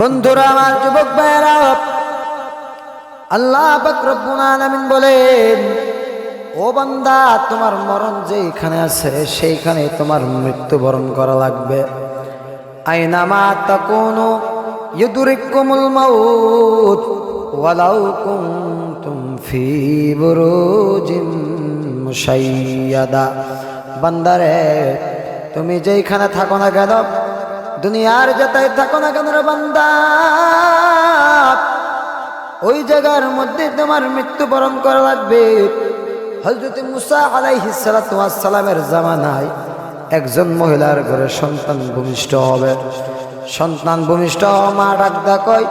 বন্ধুরা আমার যুবক ভাইয়েরা, আল্লাহ আলামিন বলেন, ও বান্দা, তোমার মরণ যেখানে আছে, সেইখানে তোমার মৃত্যুবরণ করা লাগবে। আইনামা ওয়ালাউ ফি তুমি যেইখানে থাকো না কেন দুনিয়ার যেটাই থাকো না কেন বান্দা? ওই জায়গার মধ্যে তোমার মৃত্যুবরণ করা লাগবে। হজরত মুসা আলাইহিস সালামের জামানায় একজন মহিলার ঘরে সন্তান ভূমিষ্ঠ হবে। সন্তান ভূমিষ্ঠ মা ডাকদা কয়,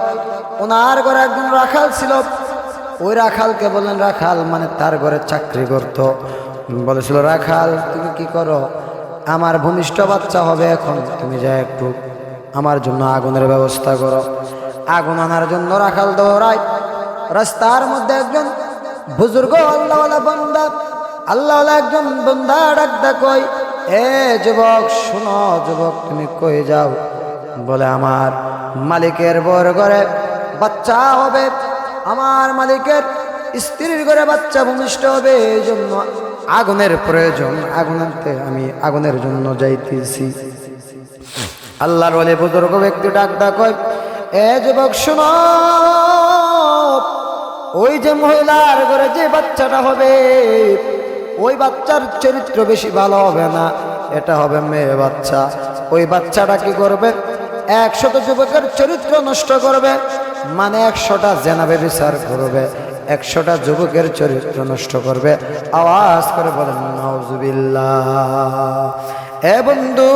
ওনার ঘরে একজন রাখাল ছিল। ওই রাখালকে বললেন, রাখাল মানে তার ঘরে চাকরি করত। বলেছিল, রাখাল, তুমি কি করো? আমার ভূমিষ্ঠ বাচ্চা হবে এখন। তুমি যা একটু আমার জন্য আগুনের ব্যবস্থা করো। আগুন আনার জন্য রাখাল দৌড়ায়। রাস্তার মধ্যে একজন বুজুর্গ আল্লাহওয়ালা বন্দা, আল্লাহওয়ালা একজন বন্দা ডাকদা কই এ যুবক, শুনো যুবক, তুমি কই যাও? বলে, আমার মালিকের বর ঘরে বাচ্চা হবে। আমার মালিকের স্ত্রীর ঘরে বাচ্চা ভূমিষ্ঠ হবে। এই জন্য আগুনের প্রয়োজন আগুন আনতে আমি আগুনের জন্য যাইতেছি। আল্লাহর বলে বুজুর্গ ব্যক্তি ডাক ডাক কয়, এ যুবক, শোনো, ওই যে মহিলার ঘরে যে বাচ্চাটা হবে, ওই বাচ্চার চরিত্র বেশি ভালো হবে না, এটা হবে মেয়ে বাচ্চা। ওই বাচ্চাটা কি করবে? একশত যুবকের চরিত্র নষ্ট করবে মানে একশোটা জেনাবে বিচার করবে। একশোটা যুবকের চরিত্র নষ্ট করবে। আওয়াজ করে বলেন নজবিল্লাহ এ বন্ধু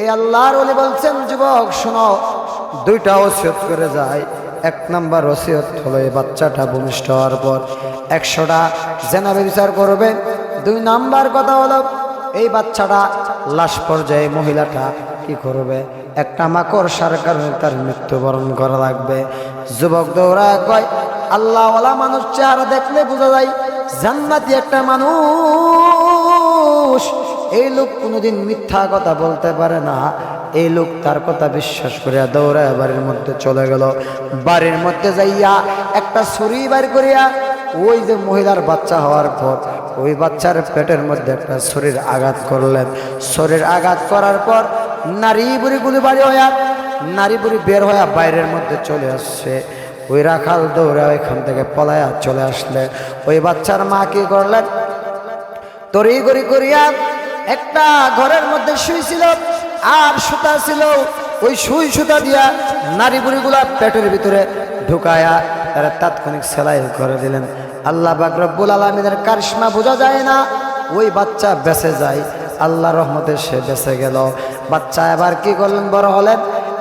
এই আল্লাহর ওলি বলছেন, যুবক, শোনো, দুইটা ওসিয়ত করে যায়। এক নাম্বার ওসিয়ত হলো এই বাচ্চাটা ভূমিষ্ঠ হওয়ার পর একশোটা জেনাবে বিচার করবে। দুই নাম্বার কথা হলো, এই বাচ্চাটা লাশ পর্যায়ে মহিলাটা কি করবে? একটা মাকড় সার কারণে তার মৃত্যুবরণ করা লাগবে। যুবক দৌড়া কয়, আল্লাহওয়ালা মানুষ চেহারা দেখলে বোঝা যায়, জান্নাতি একটা মানুষ। এই লোক কোনোদিন মিথ্যা কথা বলতে পারে না। এই লোক তার কথা বিশ্বাস করিয়া দৌড়ায় বাড়ির মধ্যে চলে গেল। বাড়ির মধ্যে যাইয়া একটা ছুরি বার করিয়া ওই যে মহিলার বাচ্চা হওয়ার পর ওই বাচ্চার পেটের মধ্যে একটা শরীর আঘাত করলেন। শরীর আঘাত করার পর নারী বুড়িগুলি বাড়ি হইয়া নারী বুড়ি বের হইয়া বাইরের মধ্যে চলে আসছে। ওই রাখাল দৌড়ে ওইখান থেকে পলায়া চলে আসলে। ওই বাচ্চার মা কি করলেন তরি গড়ি করিয়া একটা ঘরের মধ্যে শুয়েছিল আর সুতা ছিল। ওই সুই সুতা দিয়া নারী বুড়িগুলা পেটের ভিতরে ঢুকায়া তারা তাৎক্ষণিক সেলাই করে দিলেন। আল্লাহ বাকরব্বুল আলমিনের কারিশমা বোঝা যায় না, ওই বাচ্চা বেঁচে যায়। আল্লাহ রহমতে সে বেঁচে গেল। বাচ্চা এবার কি করলেন? বড় হলেন।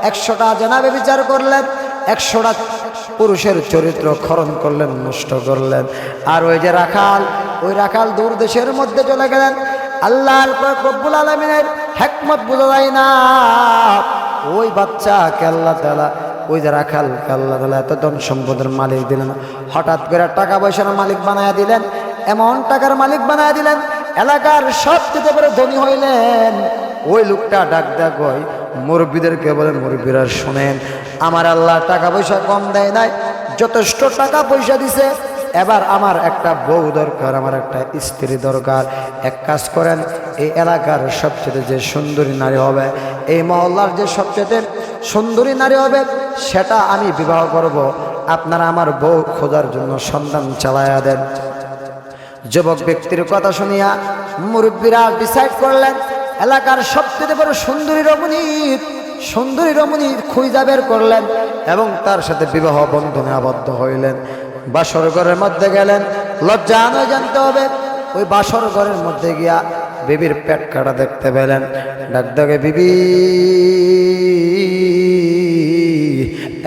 একশোটা জেনাবে বিচার করলেন, একশোটা পুরুষের চরিত্র খরণ করলেন, নষ্ট করলেন। আর ওই যে রাখাল, ওই রাখাল দূর দেশের মধ্যে চলে গেলেন। আল্লাহ রব্বুল আলমিনের হেকমত বোঝা যায় না। ওই বাচ্চাকে আল্লাহ তালা ওই যে রাখাল আল্লাহ তালা এত ধন সম্পদের মালিক দিলেন হঠাৎ করে টাকা পয়সার মালিক বানায়া দিলেন, এমন টাকার মালিক বানায়া দিলেন, এলাকার সব থেকে বড় ধনী হইলেন। ওই লোকটা ডাক ডাক হয় মুরব্বীদেরকে বলে, মুরব্বীরা, শোনেন, আমার আল্লাহ টাকা পয়সা কম দেয় নাই, যথেষ্ট টাকা পয়সা দিছে। এবার আমার একটা বউ দরকার, আমার একটা স্ত্রী দরকার। এক কাজ করেন, এই এলাকার সবচেয়ে যে সুন্দরী নারী হবে, এই মহল্লার যে সবচেয়ে সুন্দরী নারী হবে, সেটা আমি বিবাহ করব। আপনারা আমার বউ খোঁজার জন্য সন্ধান চালায়া দেন। যুবক ব্যক্তির কথা শুনিয়া মুরব্বীরা ডিসাইড করলেন এলাকার সবচেয়ে বড় সুন্দরী রমণী সুন্দরী রমণী খুঁজা বের করলেন এবং তার সাথে বিবাহ বন্ধনে আবদ্ধ হইলেন। বাসর ঘরের মধ্যে গেলেন। লজ্জা নয় জানতে হবে, ওই বাসর ঘরের মধ্যে গিয়া বিবির পেট কাটা দেখতে পেলেন। ডাক ডাকে, বিবি,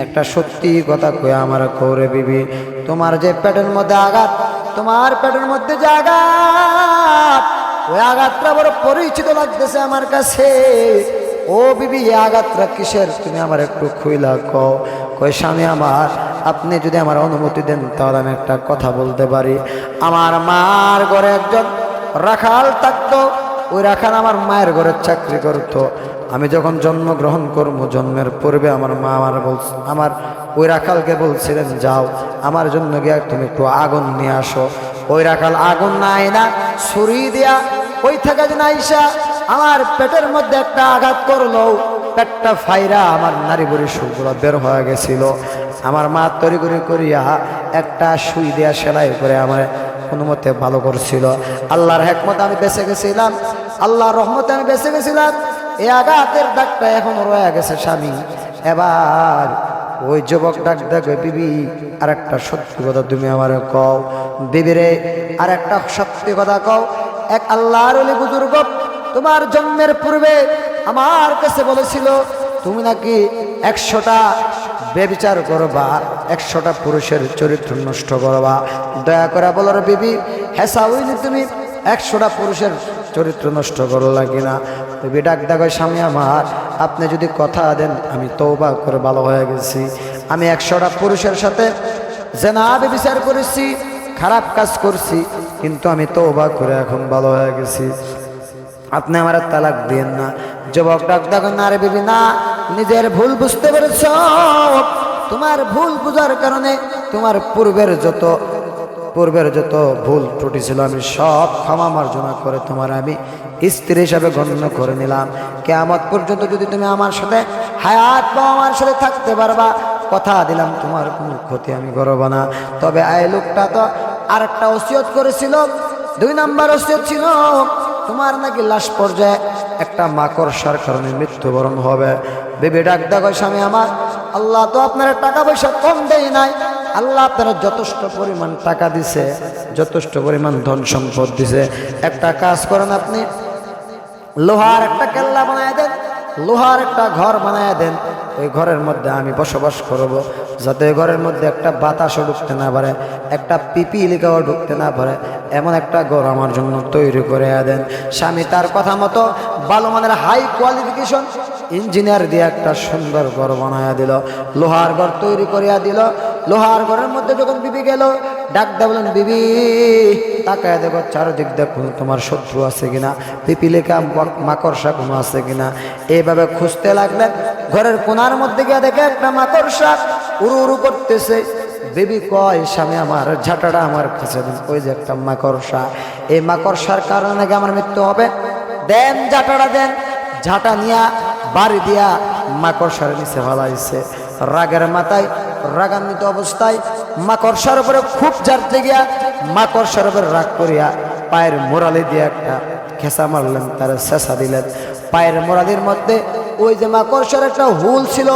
একটা সত্যি কথা কয়ে আমার কৌরে বিবি, তোমার যে পেটের মধ্যে আঘাত, তোমার পেটের মধ্যে যে আঘাত ওই আঘাতটা বড় পরিচিত লাগতেছে আমার কাছে। ও বিবি আঘাতটা কিসের? তুমি আমার একটু খুইলা কও। কই স্বামী আমার, আপনি যদি আমার অনুমতি দেন, তাহলে আমি একটা কথা বলতে পারি। আমার মার ঘরে একজন রাখাল থাকতো, ওই রাখাল আমার মায়ের ঘরে চাকরি করতো। আমি যখন জন্মগ্রহণ করব, জন্মের পূর্বে আমার মা আমার বল আমার ওই রাখালকে বলছিলেন, যাও, আমার জন্য গিয়ে তুমি একটু আগুন নিয়ে আসো। ওই রাখাল আগুন না না, ছুরি দিয়া ওই থেকে যেন আইসা আমার পেটের মধ্যে একটা আঘাত করল, পেটটা ফাইরা আমার নারী বুড়ি সুরগুলো বের হয়ে গেছিল। আমার মা তরি করে করিয়া একটা সুই দেয়া সেলাই করে আমার কোনো মতে ভালো করছিল। আল্লাহর হেকমত আমি বেঁচে গেছিলাম, আল্লাহর রহমতে আমি বেঁচে গেছিলাম। এই আঘাতের ডাকটা এখনও রয়ে গেছে স্বামী। এবার ওই যুবক ডাক দেখবে বিবি আর একটা সত্যি কথা তুমি আমার কও। বিবিরে আর একটা সত্যি কথা কও। এক আল্লাহর অলি বুজুর্গ তোমার জন্মের পূর্বে আমার কাছে বলেছিল, তুমি নাকি একশোটা বেবিচার করবা, একশোটা পুরুষের চরিত্র নষ্ট করবা? দয়া করে বলো রে বিবি হেসা হইনি তুমি, একশোটা পুরুষের চরিত্র নষ্ট করো লাগি না বিবি ডাক দেখো স্বামী আমার, আপনি যদি কথা দেন, আমি তৌবা করে ভালো হয়ে গেছি। আমি একশোটা পুরুষের সাথে জেনা বিচার করেছি, খারাপ কাজ করছি কিন্তু আমি তৌবা করে এখন ভালো হয়ে গেছি। আপনি আমার তালাক দিয়েন না। যুবক ডাক, দেখো না রে বিবি, না, নিজের ভুল বুঝতে পেরেছ? তোমার ভুল বুঝার কারণে তোমার পূর্বের যত পূর্বের যত ভুল ত্রুটি ছিল, আমি সব ক্ষমা মার্জনা করে তোমার আমি স্ত্রী হিসাবে গণ্য করে নিলাম। কেয়ামত পর্যন্ত যদি তুমি আমার সাথে হায়াত বা আমার সাথে থাকতে পারবা, কথা দিলাম, তোমার কোনো ক্ষতি আমি করব না। তবে আয় লোকটা তো আর একটা ওসিয়ত করেছিল, দুই নাম্বার ওসিয়ত ছিল, তোমার নাকি লাশ পর্যায়ে একটা মাকড়সার কারণে মৃত্যুবরণ হবে। বেবি, ডাক দেখো স্বামী আমার। আল্লাহ তো আপনার টাকা পয়সা কম দেয় নাই। আল্লাহ আপনারা যথেষ্ট পরিমাণ টাকা দিছে, যথেষ্ট পরিমাণ ধন সম্পদ দিছে। একটা কাজ করেন আপনি, লোহার একটা কেল্লা বানায় দেন লোহার একটা ঘর বানায় দেন, ওই ঘরের মধ্যে আমি বসবাস করব। যাতে ওই ঘরের মধ্যে একটা বাতাসও ঢুকতে না পারে, একটা পিপিলিকাও ঢুকতে না পারে, এমন একটা ঘর আমার জন্য তৈরি করে দেন। স্বামী তার কথা মতো ভালো মানের হাই কোয়ালিফিকেশন ইঞ্জিনিয়ার দিয়ে একটা সুন্দর ঘর বানায়া দিল। লোহার ঘর তৈরি করিয়া দিল। লোহার ঘরের মধ্যে যখন বিবি গেল ডাক দা বলেন, বিবি, তাকায় দেখো চারদিক দেখো, তোমার শত্রু আছে কিনা? পিপিলিকা মাকড়সা কোনো আছে কিনা? এইভাবে খুঁজতে লাগলেন ঘরের কোনার মধ্যে গিয়ে দেখে একটা মাকড়সা উড়ু উড়ু করতেছে। বেবি কয়, স্বামী, আমার ঝাঁটাটা আমার কাছে ওই যে একটা মাকড়সা। এই মাকড়সার কারণে নাকি আমার মৃত্যু হবে? দেন ঝাঁটাটা, দেন। ঝাঁটা নিয়া বাড়ি দিয়া মাকড়সার নিচে ভালাইছে রাগের মাথায় রাগান্বিত অবস্থায় মাকড়সার উপরে খুব ঝাড়তে গিয়া মাকড়সার উপরে রাগ করিয়া পায়ের মোরালি দিয়ে একটা খেসা মারলেন, তার শেষা দিলেন। পায়ের মোরালির মধ্যে ওই যে মাকড়সার একটা হুল ছিল,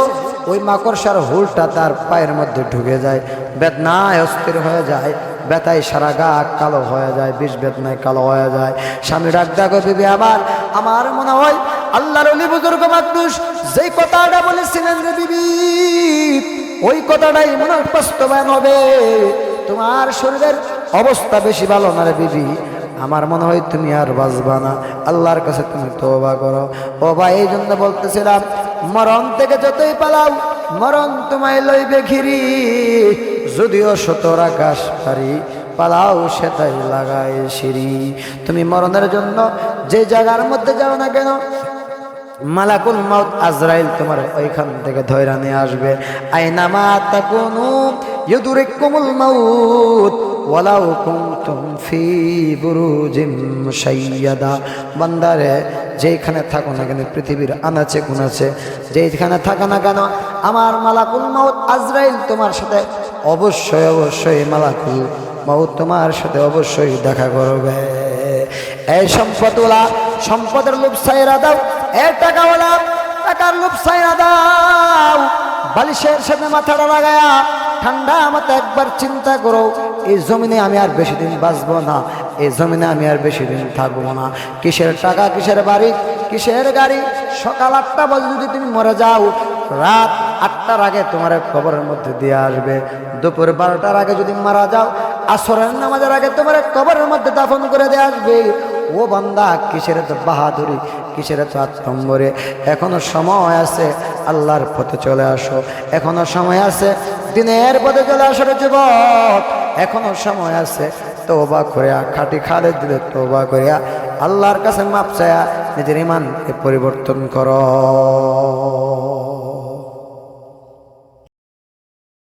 ওই মাকড়সার হুলটা তার পায়ের মধ্যে ঢুকে যায়, বেদনায় অস্থির হয়ে যায় বেতায় সারা গা কালো হয়ে যায়, বিষ বেদনায় কালো হয়ে যায়। স্বামী ডাক ডাকো বিবি আবার আমার মনে হয় আল্লাহর অলি বুজুর্গ মানুষ যেই কথাটা বলেছিলেন রে বিবি ওই কথাটাই মনে বাস্তবায়ন হবে। তোমার শরীরের অবস্থা বেশি ভালো না রে বিবি? আমার মনে হয় তুমি আর বাঁচবা না। আল্লাহর কাছে তুমি তোবা করো। ও ভাই, এই জন্য বলতেছিলাম, মরণ থেকে যতই পালাও, মরণ তোমায় লইবে ঘিরি। যদিও সতর আকাশ পারি, পালাও সেটাই লাগায় সিঁড়ি। তুমি মরণের জন্য যে জায়গার মধ্যে যাও না কেন মালাকুল মাউত আজরাইল তোমার ওইখান থেকে ধৈরা নিয়ে আসবে। আইনামা তাকুনু ইউদরিকুমুল মাউত ওয়ালাউ কুনতুম ফি বুরুজিম মুশাইয়াদা বান্দারে যেখানে থাকো না কেন, পৃথিবীর আনাচে কোনাচে যেখানে থাকো না কেন, আমার মালাকুল মাউত আজরাইল তোমার সাথে অবশ্যই অবশ্যই মালাকুল মাউত তোমার সাথে অবশ্যই দেখা করবে। এই সম্পদ ওলা সম্পদের লোভ সাইরা দাও টাকাওয়ালা, টাকার লোভ সাইরা দাও। বালিশের সাথে মাথাটা লাগায়া ঠান্ডা মাথা একবার চিন্তা করো, এই জমিনে আমি আর বেশি দিন বাঁচবো না, এই জমিনে আমি আর বেশি দিন থাকব না। কিসের টাকা, কিসের বাড়ি, কিসের গাড়ি? সকাল আটটা বাজে যদি তুমি মরে যাও, রাত আটটার আগে তোমার কবরের মধ্যে দিয়ে আসবে। দুপুর বারোটার আগে যদি মারা যাও, আসরের নামাজের আগে তোমার কবরের মধ্যে দাফন করে দিয়ে আসবে। ও বান্দা, কিসের তো বাহাদুরি, কিসের তো আত্মম্বরে? এখনও সময় আছে, আল্লাহর পথে চলে আসো। এখনও সময় আছে, দিনের পথে চলে আসো রে যুবক। এখনও সময় আছে তোবা করিয়া, খাটি খালে দিলে তোবা করিয়া, আল্লাহর কাছে মাপ চায়া নিজের ইমানকে পরিবর্তন করো।